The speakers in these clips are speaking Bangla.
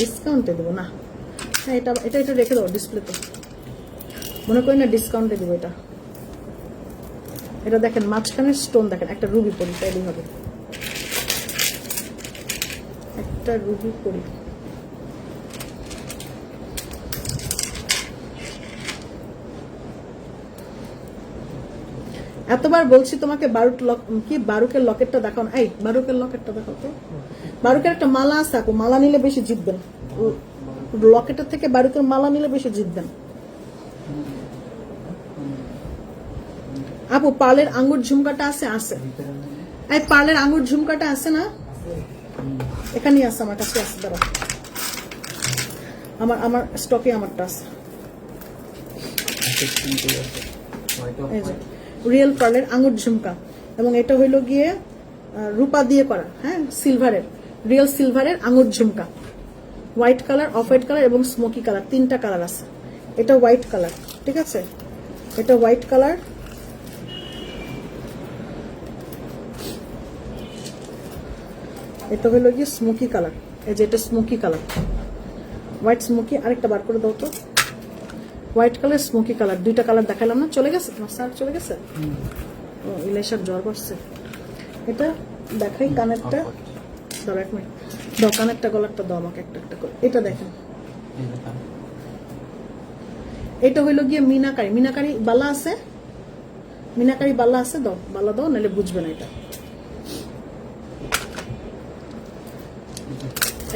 ডিসকাউন্টে দেবো, না। হ্যাঁ এটা এটা একটু রেখে দেবো ডিসপ্লেতে মনে করি না ডিসকাউন্টে দেবো এটা। এটা দেখেন, মাঝখানে স্টোন দেখেন, একটা রুবি পরি, তাই হবে একটা রুবি পরি। এতবার বলছি তোমাকে বারুট লক কি, বারুকের লকেটটা দেখাও এই, বারুকের লকেটটা দেখাও তো। বারুকের একটা মালা আছে আপু, মালা নিলে বেশি জিতবেন। লকেটের থেকে বারুকের মালা নিলে বেশি জিতবেন। আপু, পালের আঙ্গুর ঝুমকাটা আছে আছে। এই পালের আঙ্গুর ঝুমকাটা আছে না? এখানেই আছে, আমার কাছে আছে, দাঁড়াও। আমার আমার স্টকে আমারটা আছে। এই যে। রিয়েল পার্লের আঙুর ঝুমকা। এবং এটা হইল গিয়ে রূপা দিয়ে করা হ্যাঁ সিলভারের, রিয়েল সিলভারের আঙুর jhumka. White colour, off white colour এবং স্মোকি কালার, তিনটা কালার আছে। এটা হোয়াইট কালার, ঠিক আছে? এটা হোয়াইট কালার। এটা হইল গিয়ে স্মোকি কালার, এই যে এটা স্মোকি কালার। হোয়াইট স্মোকি, আরেকটা বার করে দাও তো। হোয়াইট কালার স্মোকি কালার দুইটা কালার দেখালাম না চলে গেছে? তোমার স্যার চলে গেছে? ও ইলেশার জ্বর বসছে এটা দেখাই কানেরটা। দাও এক মিনিট। দাও কানেরটা গলারটা দাও আমাকে একটা একটা করে। এটা দেখেন। এটা হইল গিয়ে মিনাকারি। মিনাকারি বালা আছে? মিনাকারি বালা আছে? দাও বালা দাও নাহলে বুঝবে না এটা।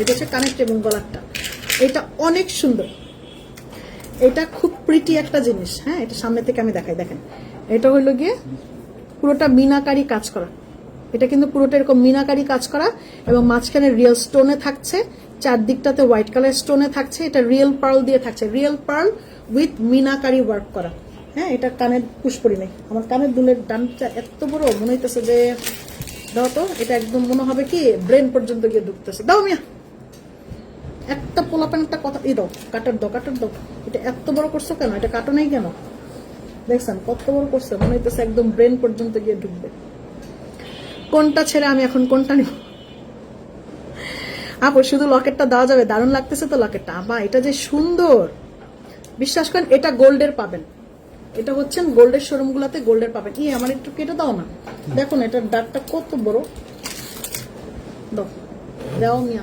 এটা হচ্ছে কানেক্ট এবং গলারটা। এটা অনেক সুন্দর। এটা খুব প্রিটি একটা জিনিস হ্যাঁ? এটা সামনে থেকে আমি দেখাই, দেখেন। এটা হইল গিয়ে পুরোটা মিনাকারি কাজ করা। এটা কিন্তু পুরোটা এরকম মিনাকারি কাজ করা এবং মাঝখানে রিয়েল স্টোনে থাকছে, চারদিকটাতে হোয়াইট কালার স্টোনে থাকছে, এটা রিয়েল পার্ল দিয়ে থাকছে। Real pearl with meenakari work করা। হ্যাঁ এটা কানের পুষ্পরি নেই আমার কানের দুলের ডানটা এত বড়, মনে হইতেছে যে, দাও তো, এটা একদম মনে হবে কি ব্রেন পর্যন্ত গিয়ে ঢুকতেছে। দাও মিয়া! একটা পোলাপান একটা কথা, এই দাও, কাটার দাও কাটার দাও। এটা এত বড় করছ কেন? এটা কাটো নাই কেন? দেখছেন, কত বড় করছে? মনে হইতেছে একদম ব্রেন পর্যন্ত গিয়ে ঢুকবে। কোনটা ছেড়ে আমি এখন কোনটা নিব? আপু, শুধু লকেটটা দেওয়া যাবে, দারুণ লাগতেছে তো লকেটটা। আমা এটা যে সুন্দর। বিশ্বাস করেন, এটা গোল্ডের পাবেন। এটা হচ্ছেন গোল্ডের শোরুম গুলাতে গোল্ডের পাবেন। ই আমার একটু কেটে দাও না। দেখুন, এটার দাগটা কত বড়। দাও। দাও, মিয়া।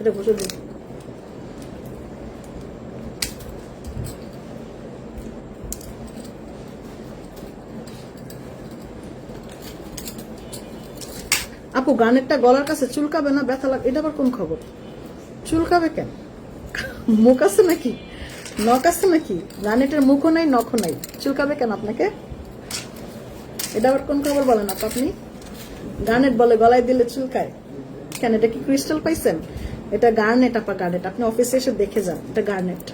এটা বসে আপু, গানেরটা গলার কাছে চুলকাবে না? ব্যথা লাগ এটা আবার কোন খবর? চুলকাবে কেন? মুখ আছে নাকি? নখ আছে নাকি? গানেটের মুখও নাই, নখও নাই। চুলকাবে কেন আপনাকে? এটা আবার কোন খবর বলেন আপু আপনি? গানেট বলে গলায় দিলে চুলকায়। কেন, এটা কি ক্রিস্টাল পাইছেন? এটা গার্নেট আপা গার্নেট আপনি অফিসে এসে দেখে যান, এটা গার্নেট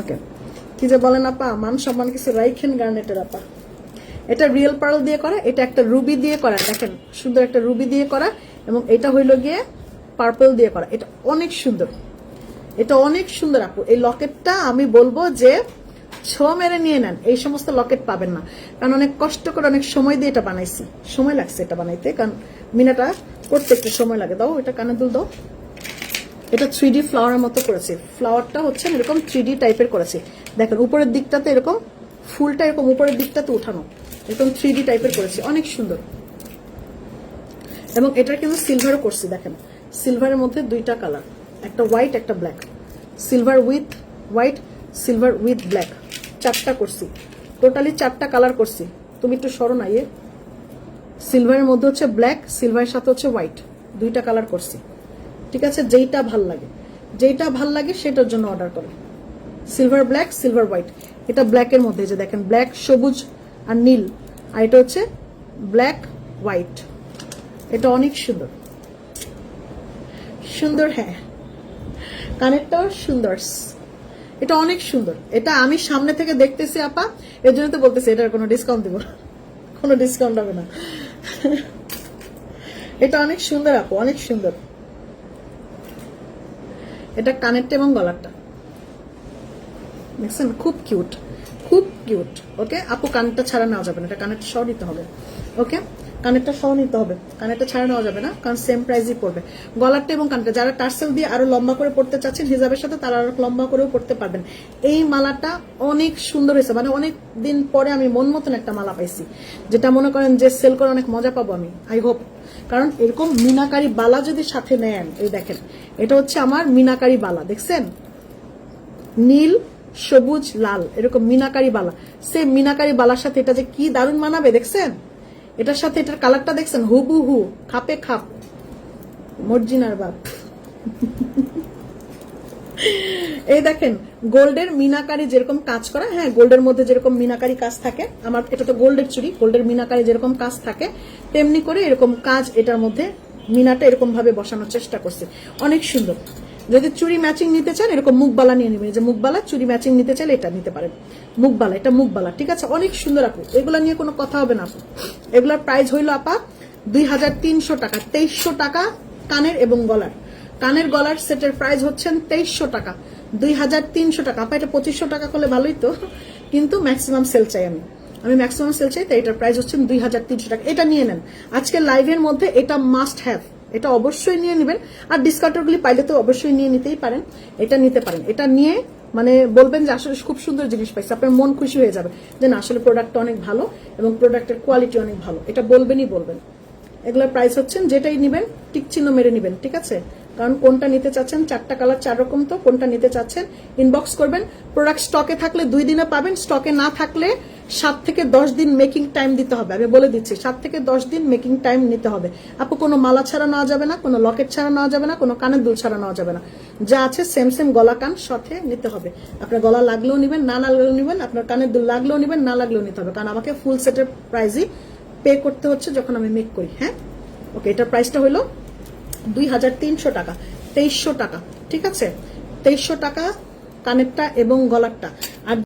ওকে কি যে বলেন আপা, মান সম্মান কিছু রাইখেন গার্নেটের আপা। এটা রিয়েল পার্ল দিয়ে করা, এটা একটা রুবি দিয়ে করা, দেখেন, সুন্দর একটা রুবি দিয়ে করা, এবং এটা হইল গিয়ে পার্পল দিয়ে করা। এটা অনেক সুন্দর। এটা অনেক সুন্দর আপু। এই লকেটটা আমি বলব যে ছো মেরে নিয়ে নেন, এই সমস্ত লকেট পাবেন না। কারণ অনেক কষ্ট করে অনেক সময় দিয়ে এটা বানাইছি। সময় লাগছে এটা বানাইতে, কারণ মিনাটা করতে একটু সময় লাগে। দাও, এটা কানে দুল দাও। এটা থ্রি ডি ফ্লাওয়ারের মতো করেছে। ফ্লাওয়ারটা হচ্ছে এরকম থ্রি ডি টাইপের করেছে। দেখেন, উপরের দিকটাতে এরকম ফুলটা এরকম উপরের দিকটাতে উঠানো। এরকম থ্রি ডি টাইপের করেছে। অনেক সুন্দর। এবং এটা কিন্তু সিলভারও করছি, দেখেন। সিলভারের মধ্যে দুইটা কালার একটা হোয়াইট একটা black silver with white silver with black চারটা করছি। টোটালি চারটা কালার করছি। তুমি একটু সরো না ইয়ে। সিলভারের মধ্যে হচ্ছে ব্ল্যাক সিলভারের সাথে হচ্ছে হোয়াইট দুইটা কালার করছি। ঠিক আছে? যেইটা ভালো লাগে। যেইটা ভালো লাগে সেটার জন্য অর্ডার করে। সিলভার ব্ল্যাক সিলভার হোয়াইট এটা ব্ল্যাকের মধ্যে যে দেখেন ব্ল্যাক সবুজ আর নীল। আর এটা হচ্ছে ব্ল্যাক হোয়াইট এটা অনেক সুন্দর। সুন্দর হ্যাঁ। কানেরটাও সুন্দর। এটা অনেক সুন্দর। এটা আমি সামনে থেকে দেখতেছি, আপা। এর জন্য তো বলতেছি, এটার কোনো ডিসকাউন্ট দিব কোনো ডিসকাউন্ট হবে না। এটা অনেক সুন্দর, আপু, অনেক সুন্দর। এটা কানেরটা এবং গলারটা। দেখছেন? খুব কিউট। খুব কিউট। ওকে? আপু কানটা ছাড়া নেওয়া যাবে না। এটা কানেরটা সহ নিতে হবে। ওকে? কানেরটা সহ নিতে হবে। কানেরটা ছাড়া নেওয়া যাবে না, কারণ সেম প্রাইসই পড়বে। গলারটা এবং কানেরটা, যারা টার্সেল দিয়ে আরও লম্বা করে পড়তে চাচ্ছেন, হিজাবের সাথে তারা আরও লম্বা করেও পড়তে পারবেন। এই মালাটা অনেক সুন্দর হয়েছে। মানে অনেক দিন পরে আমি মন মতন একটা মালা পাইছি। যেটা মনে করেন যে সেল করে অনেক মজা পাবো আমি। আই হোপ কারণ এরকম মিনাকারি বালা যদি সাথে নেন, এই দেখেন, এটা হচ্ছে আমার মিনাকারি বালা, দেখছেন? নীল, সবুজ, লাল, এরকম মিনাকারি বালা। সে মিনাকারি বালার সাথে এটা যে কি দারুণ মানাবে, দেখছেন? এটার সাথে এটার কালারটা দেখছেন? হুবু হু খাপে খাপ। মর্জিনার বাপ। এই দেখেন, গোল্ডের মিনাকারি যেরকম কাজ করা হ্যাঁ গোল্ডের মধ্যে যেরকম মিনাকারি কাজ থাকে, আমার এটা তো গোল্ডের চুড়ি গোল্ডের মিনাকারি যেরকম কাজ থাকে, তেমনি করে এরকম কাজ এটার মধ্যে মিনাটা এরকম ভাবে বসানোর চেষ্টা করছে। অনেক সুন্দর। যদি চুড়ি ম্যাচিং নিতে চান, এরকম মুখবালা নিয়ে নেবেন। যে মুখবালা চুড়ি ম্যাচিং নিতে চাইলে এটা নিতে পারেন। মুখবালা, এটা মুখবালা, ঠিক আছে? অনেক সুন্দর আপু। এগুলা নিয়ে কোনো কথা হবে না আপু। এগুলার প্রাইস হইল আপা দুই হাজার তিনশো টাকা, তেইশশো টাকা কানের এবং গলার। কানের গলার সেটের প্রাইস হচ্ছেন তেইশশো টাকা। দুই হাজার তিনশো টাকা। আপা, এটা পঁচিশশো টাকা করলে ভালোই তো। কিন্তু ম্যাক্সিমাম সেল চাই আমি। আমি ম্যাক্সিমাম সেল চাই, তাই এটার প্রাইস হচ্ছে দুই হাজার তিনশো টাকা। এটা নিয়ে নেন। আজকে লাইভের মধ্যে এটা মাস্ট হ্যাভ এটা অবশ্যই নিয়ে নেবেন। আর ডিসকাউন্টারগুলি পাইলে তো অবশ্যই নিয়ে নিতেই পারেন। এটা নিতে পারেন। এটা নিয়ে মানে বলবেন যে আসলে খুব সুন্দর জিনিস পাইছে। আপনার মন খুশি হয়ে যাবে যে না, আসলে প্রোডাক্টটা অনেক ভালো এবং প্রোডাক্টের কোয়ালিটি অনেক ভালো। এটা বলবেনই বলবেন। এগুলোর প্রাইস হচ্ছেন, যেটাই নিবেন টিক চিহ্ন মেরে নিবেন, ঠিক আছে? কারণ কোনটা নিতে চাচ্ছেন, চারটা কালার চার রকম তো, কোনটা নিতে চাচ্ছেন ইনবক্স করবেন। প্রোডাক্ট স্টকে থাকলে দুই দিনে পাবেন স্টকে না থাকলে সাত থেকে দশ দিন মেকিং টাইম দিতে হবে। আমি বলে দিচ্ছি, সাত থেকে দশ দিন মেকিং টাইম নিতে হবে। আপু, কোনো মালা ছাড়া নেওয়া যাবে না, কোনো লকেট ছাড়া নেওয়া যাবে না, কোনো কানের দুল ছাড়া নেওয়া যাবে না। যা আছে সেম সেম গলা কান সাথে নিতে হবে। আপনার গলা লাগলেও নিবেন, না লাগলেও নিবেন, আপনার কানের দুল লাগলেও নিবেন, না লাগলেও নিতে হবে। কারণ আমাকে ফুল সেটের প্রাইজই পে করতে হচ্ছে যখন আমি মেক করি হ্যাঁ? ওকে এটার প্রাইসটা হলো দুই হাজার তিনশো টাকা তেইশশো টাকা ঠিক আছে? তেইশশো টাকা কানেরটা এবং গলারটা। আর